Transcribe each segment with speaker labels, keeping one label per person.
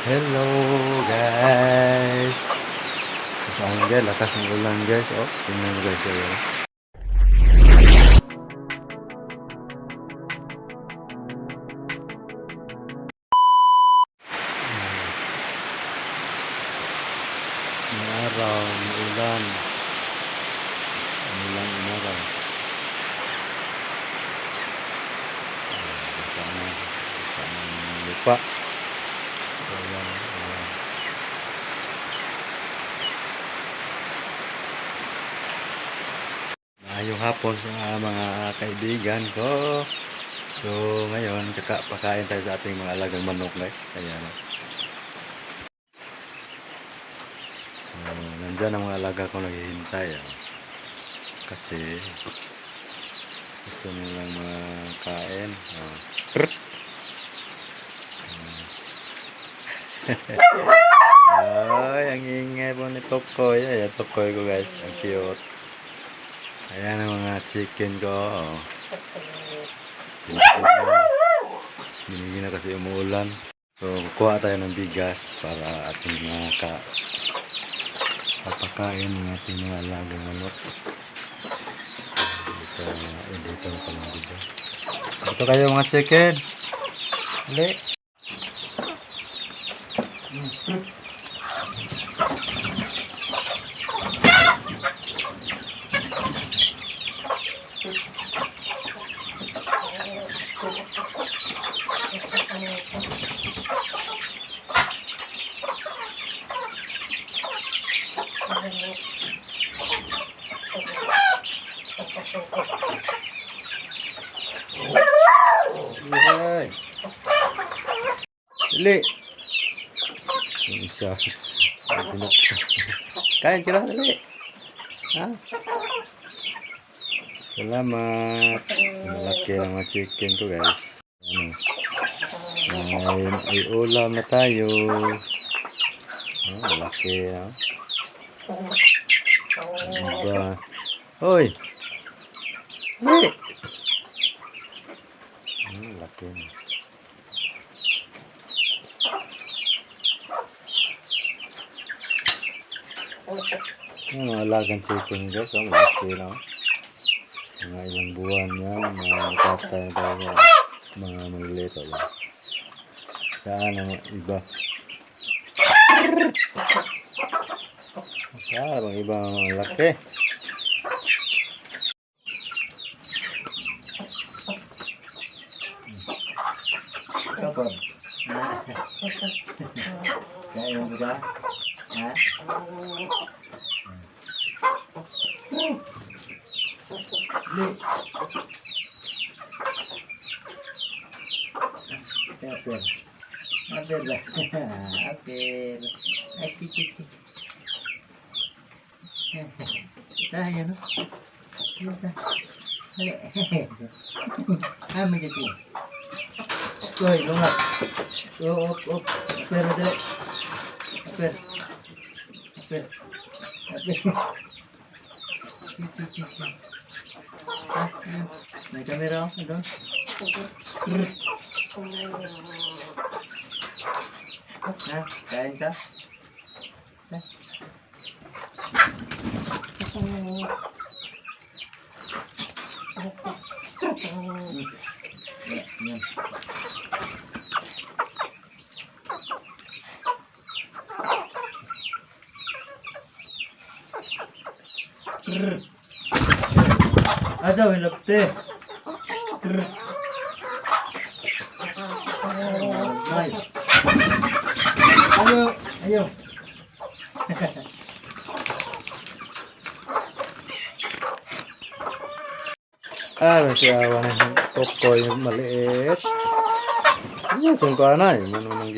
Speaker 1: Hello guys. Sa angel, lakas ng ulan guys. Oh, tingnan mo guys. Ayan. Araw, ulan. Ulan, umaraw. Ah, Sana, sana lupa. So, yan. ayan. Maayong hapon sa mga kaibigan ko. So, ngayon, kakapakain tayo sa ating mga alagang manok, guys. Ayan. Uh, nandyan ang mga alaga ko naghihintay. ah. Kasi, gusto nilang makain. Oh. Ay, ang ingay po ni Tokoy. Ayan, Tokoy ko guys. Ang cute. Ayan ang mga chicken ko. Oh. Binigyan na. Kasi umuulan. So, kuha tayo ng bigas para ating mga ka papakain ng ating mga alagang manok. Dito, eh, dito na pala ang bigas. Ito kayo mga chicken. Hali. Ay. Dali. Yung isa. Kain ka na, dali. Ha? Salamat. Malaki ang mga chicken ko, guys. Ano? Ay, ay ulam na tayo. Oh, malaki, ha? Diba? Hoy! Dali! Hmm, laki na. Yung mga alagang chicken guys, oh, malaki na. oh. Mga ilang buwan yan, mga natatay na talaga. Mga maliliit, oh. yan. Saan ang iba? Saan ang iba ang laki?
Speaker 2: Kapag. Kaya mo ba? Ha? Apel. Apel lah. Apel. Ay, kiki, kiki. Tayo, no? Kita. Hali. Ah, magiging. Stoy, lungat. Oh, op, op. Aper, dali. Aper. Aper. Aper. Kiki, kiki. Ah, ah. May kamera ako doon. Ha? Kain ka? Ha? Yeah, yeah. Ada wilapte. Ay. Ayo, ayo.
Speaker 1: Ah, may siyawa na yung toko yung maliit. Ano yung ko na yung ano nang.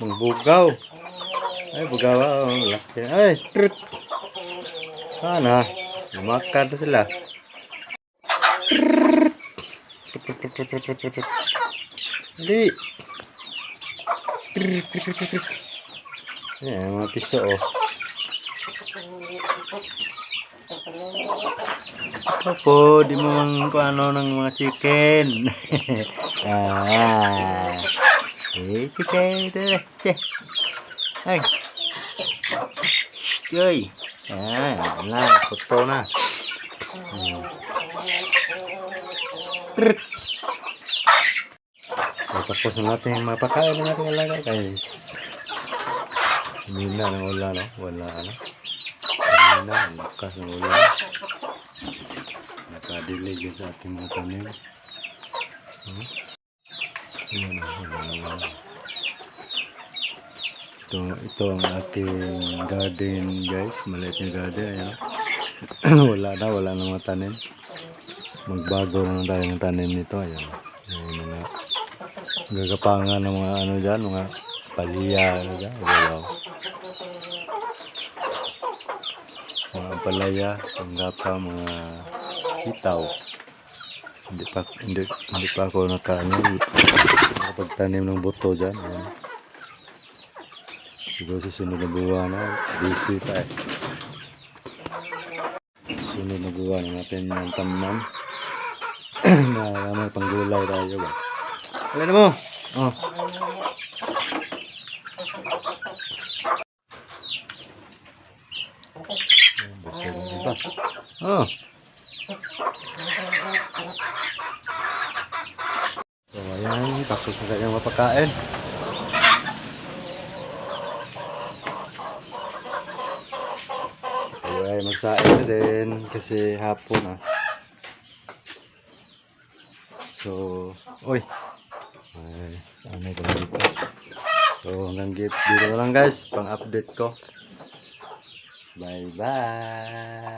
Speaker 1: Mangbugaw. Ay, bugaw ah, oh, laki. Ay, trut. Sana, lumakad na sila. Hindi. Ayan, mga piso oh. Opo, di mo mang ano ng mga chicken. ah. Eh, tite, tite. Ay. Ah, na, puto na. Hmm. So, tapos na natin yung mapakain na natin alaga, guys. Hindi na ng ulan, no? Wala, ano? Hindi na, lakas ng ulan. Nakadilig sa ating mga tanim. Hmm? Yan, oh, ito, ito ang ating garden guys. Maliit na garden. Ayan. wala na, wala na mga tanim. Magbago na tayo ng tanim nito. Ayan. Ayan na. Gagapangan ng mga ano dyan, mga palya. Ano dyan. Wala. Mga palaya, panggapa, mga sitaw. Hindi pa hindi, hindi pa ako nakaano nakapagtanim ng buto dyan. Ayan. Siguro sa sunod na buwan na, busy pa eh. Sunod na buwan na natin ng tamnan. na may panggulay tayo ba? Alin mo? Oh. Basta. Oh. So ayan, tapos na kanyang mapakain. Tayo ay magsain na din kasi hapon ah. So, oy. Ay, ano ba dito? So, hanggang dito na lang guys, pang update ko. Bye bye.